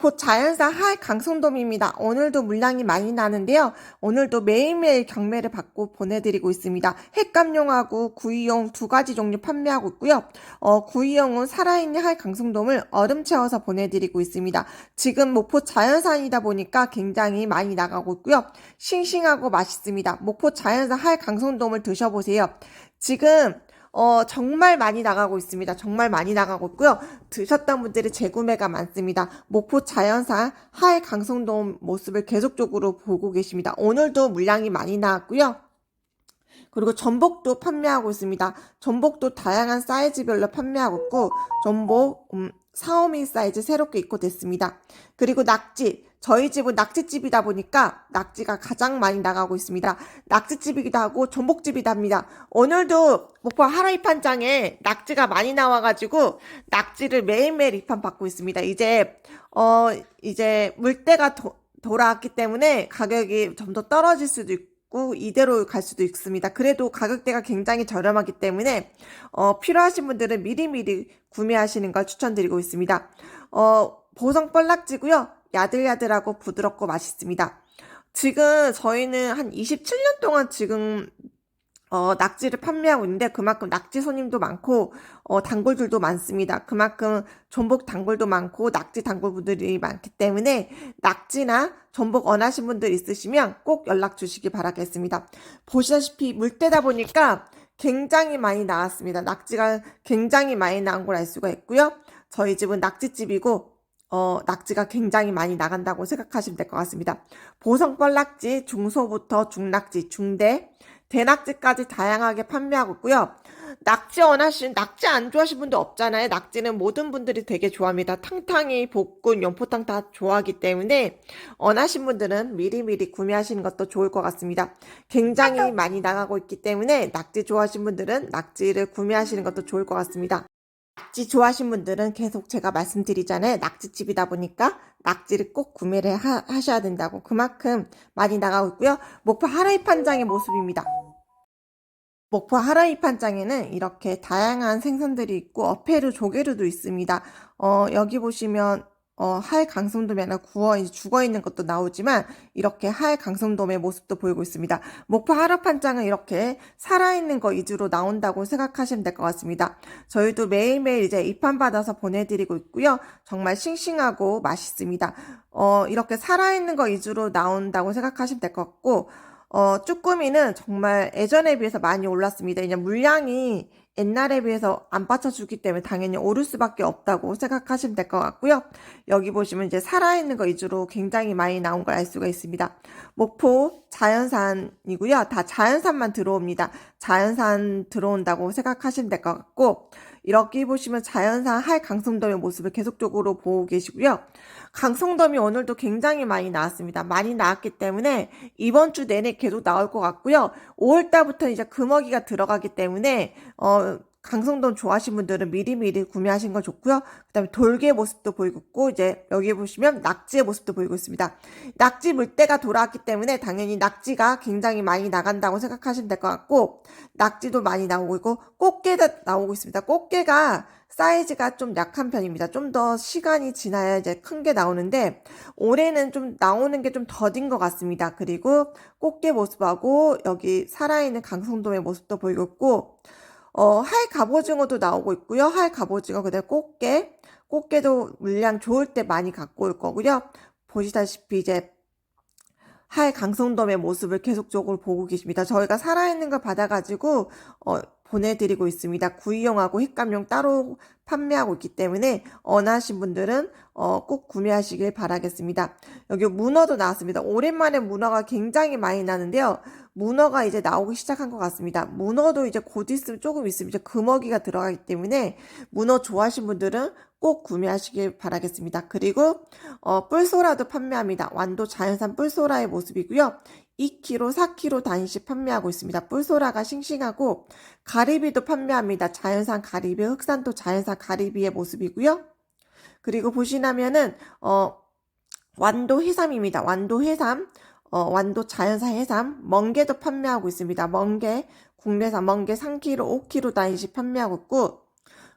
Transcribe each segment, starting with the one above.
곧 자연산 하이 강성돔입니다. 오늘도 물량이 많이 나는데요. 오늘도 매일매일 경매를 받고 보내드리고 있습니다. 핵감용하고 구이용 두 가지 종류 판매하고 있고요. 어, 구이용은 살아있는 하이 강성돔을 얼음 채워서 보내드리고 있습니다. 지금 목포 자연산이다 보니까 굉장히 많이 나가고 있고요. 싱싱하고 맛있습니다. 목포 자연산 하이 강성돔을 드셔보세요. 지금 어, 정말 많이 나가고 있습니다. 정말 많이 나가고 있고요. 드셨던 분들이 재구매가 많습니다. 목포 자연산 하의 강성돔 모습을 계속적으로 보고 계십니다. 오늘도 물량이 많이 나왔고요. 그리고 전복도 판매하고 있습니다. 전복도 다양한 사이즈별로 판매하고 있고, 전복, 음, 4, 5mm 사이즈 새롭게 입고 됐습니다. 그리고 낙지, 저희 집은 낙지집이다 보니까 낙지가 가장 많이 나가고 있습니다. 낙지집이기도 하고 전복집이기도 합니다. 오늘도 목포 하라이판장에 낙지가 많이 나와가지고 낙지를 매일매일 입판 받고 있습니다. 이제 어 이제 물때가 도, 돌아왔기 때문에 가격이 좀 더 떨어질 수도 있고 이대로 갈 수도 있습니다. 그래도 가격대가 굉장히 저렴하기 때문에 어, 필요하신 분들은 미리미리 구매하시는 걸 추천드리고 있습니다. 어, 보성 뻘락지고요. 야들야들하고 부드럽고 맛있습니다. 지금 저희는 한 27년 동안 지금 어, 낙지를 판매하고 있는데 그만큼 낙지 손님도 많고 어, 단골들도 많습니다. 그만큼 전복 단골도 많고 낙지 단골분들이 많기 때문에 낙지나 전복 원하신 분들 있으시면 꼭 연락 주시기 바라겠습니다. 보시다시피 물때다 보니까 굉장히 많이 나왔습니다. 낙지가 굉장히 많이 나온 걸 알 수가 있고요. 저희 집은 낙지집이고 어, 낙지가 굉장히 많이 나간다고 생각하시면 될 것 같습니다. 보성뻘낙지, 중소부터 중낙지, 중대, 대낙지까지 다양하게 판매하고 있고요. 낙지 원하시는, 낙지 안 좋아하시는 분들 없잖아요. 낙지는 모든 분들이 되게 좋아합니다. 탕탕이, 볶은, 연포탕 다 좋아하기 때문에 원하신 분들은 미리미리 구매하시는 것도 좋을 것 같습니다. 굉장히 많이 나가고 있기 때문에 낙지 좋아하시는 분들은 낙지를 구매하시는 것도 좋을 것 같습니다. 낙지 좋아하시는 분들은 계속 제가 말씀드리잖아요. 낙지집이다 보니까 낙지를 꼭 구매를 하, 하셔야 된다고 그만큼 많이 나가고 있고요. 목포 하라이 판장의 모습입니다. 목포 하라이 판장에는 이렇게 다양한 생선들이 있고 어패류, 조개류도 있습니다. 어, 여기 보시면 어, 하일 강성돔이 아니라 구워 이제 죽어 있는 것도 나오지만 이렇게 하일 강성돔의 모습도 보이고 있습니다. 목포 하라판장은 이렇게 살아있는 거 위주로 나온다고 생각하시면 될 것 같습니다. 저희도 매일매일 이제 입판 받아서 보내드리고 있고요. 정말 싱싱하고 맛있습니다. 어, 이렇게 살아있는 거 위주로 나온다고 생각하시면 될 것 같고 어, 쭈꾸미는 정말 예전에 비해서 많이 올랐습니다. 이제 물량이 옛날에 비해서 안 받쳐주기 때문에 당연히 오를 수밖에 없다고 생각하시면 될 것 같고요. 여기 보시면 이제 살아있는 거 위주로 굉장히 많이 나온 걸 알 수가 있습니다. 목포 자연산이고요. 다 자연산만 들어옵니다. 자연산 들어온다고 생각하시면 될 것 같고 이렇게 보시면 자연산 할 강성돔의 모습을 계속적으로 보고 계시고요. 강성돔이 오늘도 굉장히 많이 나왔습니다. 많이 나왔기 때문에 이번 주 내내 계속 나올 것 같고요. 5월달부터 이제 금어기가 들어가기 때문에 어 강성돔 좋아하시는 분들은 미리미리 구매하신 거 좋고요. 그 다음에 돌개 모습도 보이고 있고 이제 여기 보시면 낙지의 모습도 보이고 있습니다. 낙지 물때가 돌아왔기 때문에 당연히 낙지가 굉장히 많이 나간다고 생각하시면 될 것 같고 낙지도 많이 나오고 있고 꽃게도 나오고 있습니다. 꽃게가 사이즈가 좀 약한 편입니다. 좀 더 시간이 지나야 이제 큰 게 나오는데 올해는 좀 나오는 게 좀 더딘 것 같습니다. 그리고 꽃게 모습하고 여기 살아있는 강성돔의 모습도 보이고 있고 어, 할 갑오징어도 나오고 있고요. 할 갑오징어, 그다음 꽃게, 꽃게도 물량 좋을 때 많이 갖고 올 거고요. 보시다시피 이제 할 강성돔의 모습을 계속적으로 보고 계십니다. 저희가 살아있는 걸 받아가지고 어, 보내드리고 있습니다. 구이용하고 휘감용 따로 판매하고 있기 때문에 원하신 분들은 어, 꼭 구매하시길 바라겠습니다. 여기 문어도 나왔습니다. 오랜만에 문어가 굉장히 많이 나는데요. 문어가 이제 나오기 시작한 것 같습니다. 문어도 이제 곧 있으면 조금 있으면 이제 금어기가 들어가기 때문에 문어 좋아하시는 분들은 꼭 구매하시길 바라겠습니다. 그리고 어, 뿔소라도 판매합니다. 완도 자연산 뿔소라의 모습이고요. 2kg, 4kg 단위씩 판매하고 있습니다. 뿔소라가 싱싱하고 가리비도 판매합니다. 자연산 가리비, 흑산도 자연산 가리비의 모습이고요. 그리고 보시나면은 어 완도 해삼입니다. 완도 해삼, 어 완도 자연산 해삼, 멍게도 판매하고 있습니다. 멍게, 국내산 멍게 3kg, 5kg 단위씩 판매하고 있고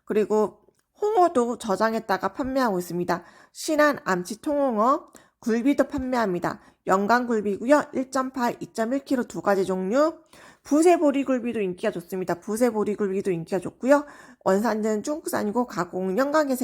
그리고 홍어도 저장했다가 판매하고 있습니다. 신안, 암치, 통홍어, 굴비도 판매합니다. 영광굴비고요. 1.8, 2.1kg 두 가지 종류. 부세 보리 굴비도 인기가 좋습니다. 부세 보리 굴비도 인기가 좋고요. 원산지는 중국산이고 가공은 영광에서